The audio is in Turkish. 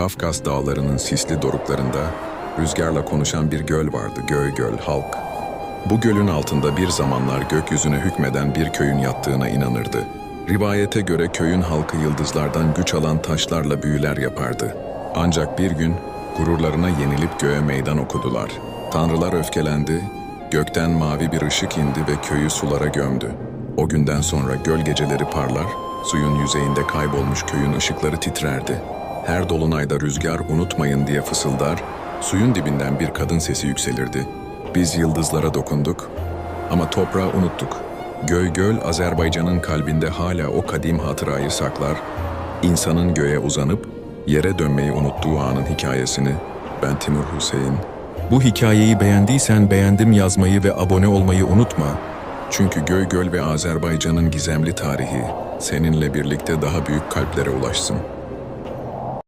Kafkas dağlarının sisli doruklarında rüzgarla konuşan bir göl vardı, Göy Göl, halk. Bu gölün altında bir zamanlar gökyüzüne hükmeden bir köyün yattığına inanırdı. Rivayete göre köyün halkı yıldızlardan güç alan taşlarla büyüler yapardı. Ancak bir gün gururlarına yenilip göğe meydan okudular. Tanrılar öfkelendi, gökten mavi bir ışık indi ve köyü sulara gömdü. O günden sonra göl geceleri parlar, suyun yüzeyinde kaybolmuş köyün ışıkları titrerdi. Her dolunayda rüzgar unutmayın diye fısıldar, suyun dibinden bir kadın sesi yükselirdi. Biz yıldızlara dokunduk ama toprağı unuttuk. Göy göl Azerbaycan'ın kalbinde hala o kadim hatırayı saklar. İnsanın göğe uzanıp yere dönmeyi unuttuğu anın hikayesini ben Timur Hüseyin. Bu hikayeyi beğendiysen beğendim yazmayı ve abone olmayı unutma. Çünkü Göy Göl ve Azerbaycan'ın gizemli tarihi seninle birlikte daha büyük kalplere ulaşsın.